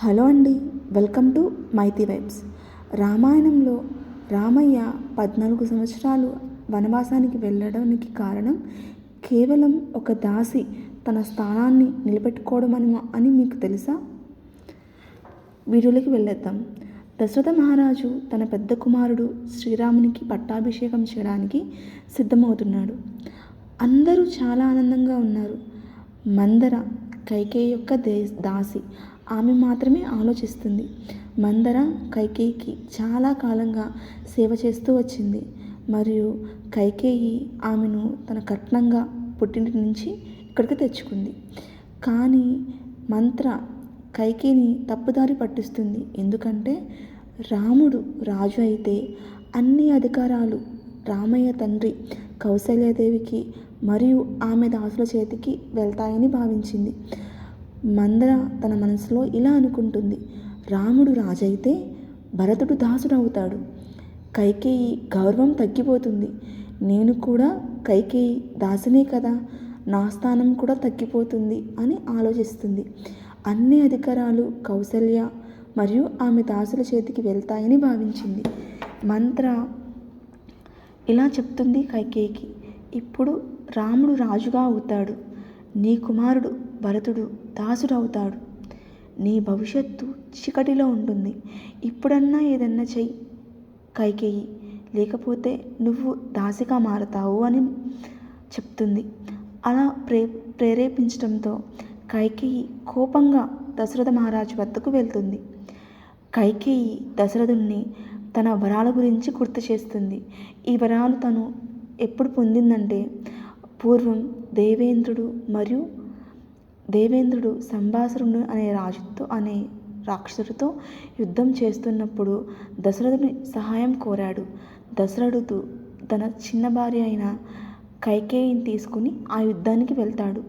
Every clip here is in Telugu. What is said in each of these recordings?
హలో అండి వెల్కమ్ టు మైతి వైబ్స్. రామాయణంలో రామయ్య పద్నాలుగు సంవత్సరాలు వనవాసానికి వెళ్ళడానికి కారణం కేవలం ఒక దాసి తన స్థానాన్ని నిలబెట్టుకోవడం అని అని మీకు తెలుసా? వీడియోలోకి వెళ్ళేద్దాం. దశరథ మహారాజు తన పెద్ద కుమారుడు శ్రీరామునికి పట్టాభిషేకం చేయడానికి సిద్ధమవుతున్నాడు. అందరూ చాలా ఆనందంగా ఉన్నారు. మందర కైకేయి యొక్క దే దాసి ఆమె మాత్రమే ఆలోచిస్తుంది. మందర కైకేయికి చాలా కాలంగా సేవ చేస్తూ వచ్చింది. మరియు కైకేయి ఆమెను తన కట్నంగా పుట్టింటి నుంచి ఇక్కడికి తెచ్చుకుంది. కానీ మంత్ర కైకేయిని తప్పుదారి పట్టిస్తుంది. ఎందుకంటే రాముడు రాజు అయితే అన్ని అధికారాలు రామయ్య తండ్రి కౌశల్యాదేవికి మరియు ఆమె దాసుల చేతికి వెళ్తాయని భావించింది. మందర తన మనసులో ఇలా అనుకుంటుంది. రాముడు రాజైతే భరతుడు దాసుడవుతాడు. కైకేయి గౌరవం తగ్గిపోతుంది. నేను కూడా కైకేయి దాసునే కదా. నా స్థానం కూడా తగ్గిపోతుంది అని ఆలోచిస్తుంది. అన్ని అధికారాలు కౌసల్య మరియు ఆమె దాసుల చేతికి వెళ్తాయని భావించింది. మంత్ర ఇలా చెప్తుంది కైకేయికి. ఇప్పుడు రాముడు రాజుగా అవుతాడు. నీ కుమారుడు భరతుడు దాసుడు అవుతాడు నీ భవిష్యత్తు చీకటిలో ఉంటుంది. ఇప్పుడన్నా ఏదన్నా చెయ్యి కైకేయి. లేకపోతే నువ్వు దాసిగా మారతావు అని చెప్తుంది. అలా ప్రే ప్రేరేపించడంతో కైకేయి కోపంగా దశరథ మహారాజు వద్దకు వెళ్తుంది. కైకేయి దశరథుణ్ణి తన వరాల గురించి గుర్తు చేస్తుంది. ఈ వరాలు తను ఎప్పుడు పొందిందంటే పూర్వం దేవేంద్రుడు మరియు దేవేంద్రుడు సంభాసురుడు అనే రాజుతో అనే రాక్షసుడితో యుద్ధం చేస్తున్నప్పుడు దశరథుని సహాయం కోరాడు. దశరథుడు తన చిన్న భార్య అయిన కైకేయిని తీసుకుని ఆ యుద్ధానికి వెళ్తాడు.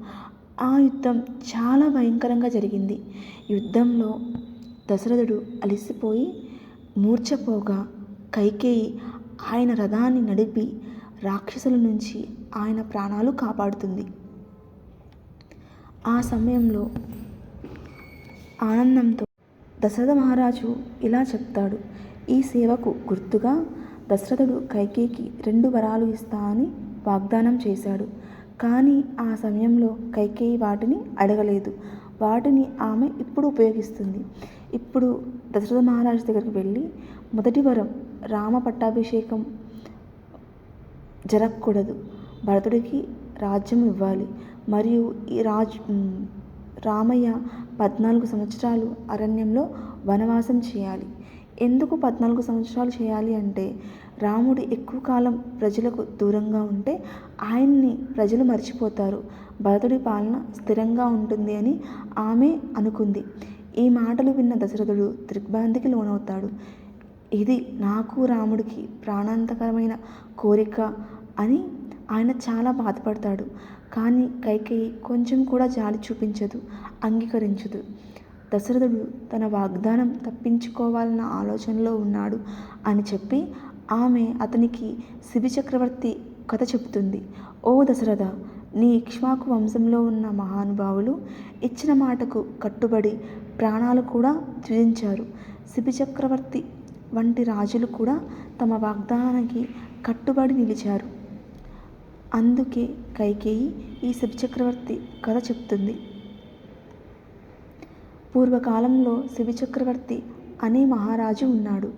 ఆ యుద్ధం చాలా భయంకరంగా జరిగింది. యుద్ధంలో దశరథుడు అలిసిపోయి మూర్ఛపోగా కైకేయి ఆయన రథాన్ని నడిపి రాక్షసుల నుంచి ఆయన ప్రాణాలు కాపాడుతుంది. ఆ సమయంలో ఆనందంతో దశరథ మహారాజు ఇలా చెప్తాడు ఈ సేవకు గుర్తుగా దశరథుడు కైకేయికి రెండు వరాలు ఇస్తా అని వాగ్దానం చేశాడు. కానీ ఆ సమయంలో కైకేయి వాటిని అడగలేదు. వాటిని ఆమె ఇప్పుడు ఉపయోగిస్తుంది. ఇప్పుడు దశరథ మహారాజు దగ్గరికి వెళ్ళి మొదటి వరం రామ పట్టాభిషేకం జరగకూడదు. భరతుడికి రాజ్యం ఇవ్వాలి. మరియు ఈ రాజు రామయ్య పద్నాలుగు సంవత్సరాలు అరణ్యంలో వనవాసం చేయాలి. ఎందుకు పద్నాలుగు సంవత్సరాలు చేయాలి అంటే రాముడు ఎక్కువ కాలం ప్రజలకు దూరంగా ఉంటే ఆయన్ని ప్రజలు మర్చిపోతారు. భరతుడి పాలన స్థిరంగా ఉంటుంది అని ఆమె అనుకుంది. ఈ మాటలు విన్న దశరథుడు దిగ్భ్రాంతికి లోనవుతాడు. ఇది నాకు రాముడికి ప్రాణాంతకరమైన కోరిక అని ఆయన చాలా బాధపడతాడు. కానీ కైకేయి కొంచెం కూడా జాలి చూపించదు అంగీకరించదు. దశరథుడు తన వాగ్దానం తప్పించుకోవాలన్న ఆలోచనలో ఉన్నాడు అని చెప్పి ఆమె అతనికి శిబి చక్రవర్తి కథ చెబుతుంది. ఓ దశరథ నీ ఇక్ష్వాకు వంశంలో ఉన్న మహానుభావులు ఇచ్చిన మాటకు కట్టుబడి ప్రాణాలు కూడా త్యజించారు. శిబి చక్రవర్తి వంటి రాజులు కూడా తమ వాగ్దానానికి కట్టుబడి నిలిచారు. అందుకే కైకేయి ఈ శివచక్రవర్తి కథ చెప్తుంది. పూర్వకాలంలో శివచక్రవర్తి అనే మహారాజు ఉన్నాడు.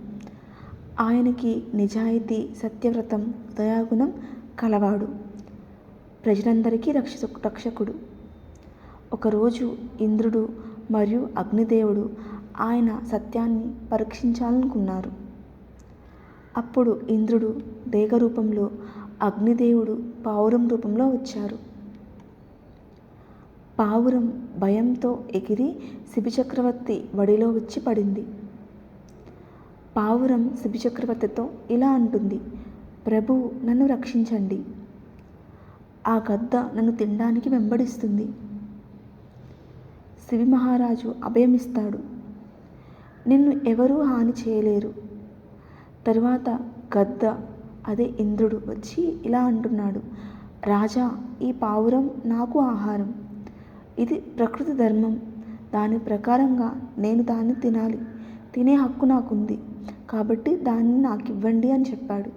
ఆయనకి నిజాయితీ సత్యవ్రతం దయాగుణం కలవాడు. ప్రజలందరికీ రక్ష రక్షకుడు. ఒకరోజు ఇంద్రుడు మరియు అగ్నిదేవుడు ఆయన సత్యాన్ని పరీక్షించాలనుకున్నారు. అప్పుడు ఇంద్రుడు దేగ రూపంలో అగ్నిదేవుడు పావురం రూపంలో వచ్చారు. పావురం భయంతో ఎగిరి శిబిచక్రవర్తి వడిలో వచ్చి పడింది. పావురం శిబిచక్రవర్తితో ఇలా అంటుంది ప్రభు నన్ను రక్షించండి. ఆ గద్ద నన్ను తినడానికి వెంబడిస్తుంది. శివి మహారాజు అభయమిస్తాడు. నిన్ను ఎవరూ హాని చేయలేరు. తరువాత గద్ద అదే ఇంద్రుడు వచ్చి ఇలా అంటున్నాడు రాజా ఈ పావురం నాకు ఆహారం. ఇది ప్రకృతి ధర్మం. దాని ప్రకారంగా నేను దాన్ని తినాలి. తినే హక్కు నాకుంది. కాబట్టి దాన్ని నాకు ఇవ్వండి అని చెప్పాడు.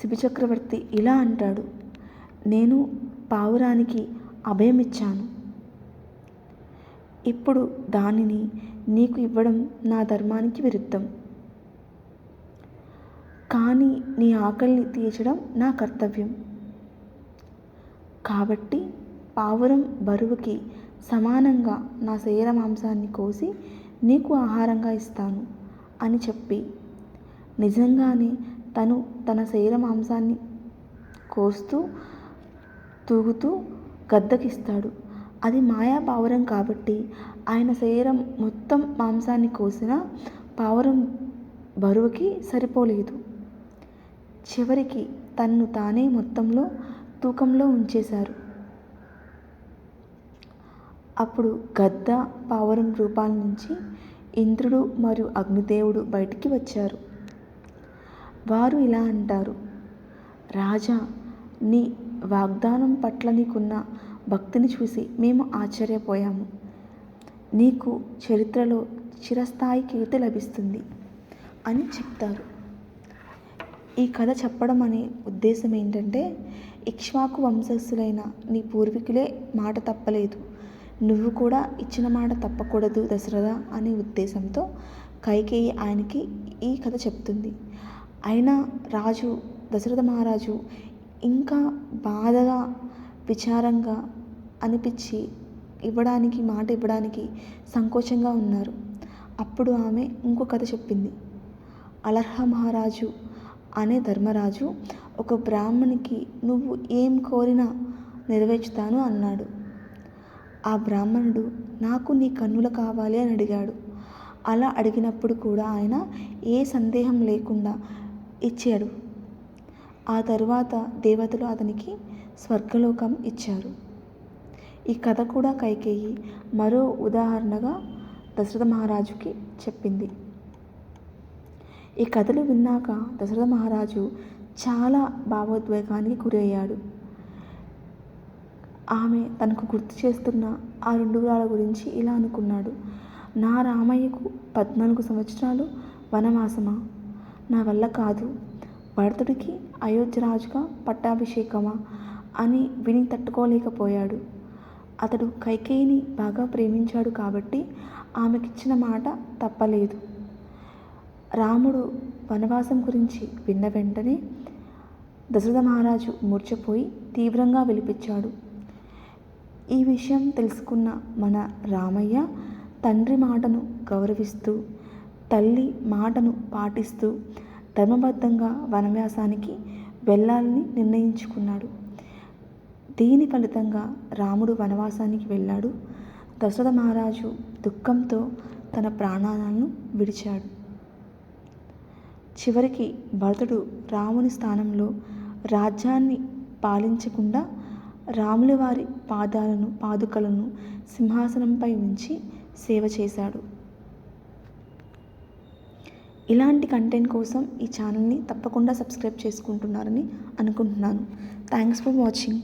శిబిచక్రవర్తి ఇలా అంటాడు నేను పావురానికి అభయం ఇచ్చాను. ఇప్పుడు దానిని నీకు ఇవ్వడం నా ధర్మానికి విరుద్ధం. కానీ నీ ఆకలిని తీర్చడం నా కర్తవ్యం. కాబట్టి పావురం బరువుకి సమానంగా నా శరీర మాంసాన్ని కోసి నీకు ఆహారంగా ఇస్తాను అని చెప్పి నిజంగానే తను తన శరీర మాంసాన్ని కోస్తూ తూగుతూ గద్దకిస్తాడు. అది మాయా పావురం కాబట్టి ఆయన శరీరం మొత్తం మాంసాన్ని కోసిన పావురం బరువుకి సరిపోలేదు. చివరికి తన్ను తానే మొత్తంలో తూకంలో ఉంచేశారు. అప్పుడు గద్ద పావురం రూపాల నుంచి ఇంద్రుడు మరియు అగ్నిదేవుడు బయటికి వచ్చారు. వారు ఇలా అంటారు రాజా నీ వాగ్దానం పట్ల నీకున్న భక్తిని చూసి మేము ఆశ్చర్యపోయాము. నీకు చరిత్రలో చిరస్థాయి కీర్తి లభిస్తుంది అని చెప్తారు. ఈ కథ చెప్పడం అనే ఉద్దేశం ఏంటంటే ఇక్ష్వాకు వంశస్థులైన నీ పూర్వీకులే మాట తప్పలేదు. నువ్వు కూడా ఇచ్చిన మాట తప్పకూడదు దశరథ అనే ఉద్దేశంతో కైకేయి ఆయనకి ఈ కథ చెప్తుంది. అయినా రాజు దశరథ మహారాజు ఇంకా బాధగా విచారంగా అనిపించి ఇవ్వడానికి మాట ఇవ్వడానికి సంకోచంగా ఉన్నారు. అప్పుడు ఆమె ఇంకో కథ చెప్పింది. అలర్హ మహారాజు అనే ధర్మరాజు ఒక బ్రాహ్మణికి నువ్వు ఏం కోరినా నెరవేర్చుతాను అన్నాడు. ఆ బ్రాహ్మణుడు నాకు నీ కన్నులు కావాలి అని అడిగాడు. అలా అడిగినప్పుడు కూడా ఆయన ఏ సందేహం లేకుండా ఇచ్చాడు. ఆ తరువాత దేవతలు అతనికి స్వర్గలోకం ఇచ్చారు. ఈ కథ కూడా కైకేయి మరో ఉదాహరణగా దశరథ మహారాజుకి చెప్పింది. ఈ కథలు విన్నాక దశరథ మహారాజు చాలా భావోద్వేగానికి గురయ్యాడు. ఆమె తనకు గుర్తు చేస్తున్న ఆ రెండు రాళ్ళ గురించి ఇలా అనుకున్నాడు. నా రామయ్యకు పద్నాలుగు సంవత్సరాలు వనవాసమా? నా వల్ల కాదు. భరతుడికి అయోధ్య రాజుగా పట్టాభిషేకమా అని విని తట్టుకోలేకపోయాడు. అతడు కైకేయిని బాగా ప్రేమించాడు కాబట్టి ఆమెకిచ్చిన మాట తప్పలేదు. రాముడు వనవాసం గురించి విన్న వెంటనే దశరథ మహారాజు మూర్చపోయి తీవ్రంగా విలిపించాడు. ఈ విషయం తెలుసుకున్న మన రామయ్య తండ్రి మాటను గౌరవిస్తూ తల్లి మాటను పాటిస్తూ ధర్మబద్ధంగా వనవ్యాసానికి వెళ్ళాలని నిర్ణయించుకున్నాడు. దీని ఫలితంగా రాముడు వనవాసానికి వెళ్ళాడు. దశరథ మహారాజు దుఃఖంతో తన ప్రాణాలను విడిచాడు. చివరికి భరతుడు రాముని స్థానంలో రాజ్యాన్ని పాలించకుండా రాముల వారి పాదాలను పాదుకలను సింహాసనంపై ఉంచి సేవ చేశాడు. ఇలాంటి కంటెంట్ కోసం ఈ ఛానల్ని తప్పకుండా సబ్స్క్రైబ్ చేసుకుంటున్నారని అనుకుంటున్నాను. Thanks for watching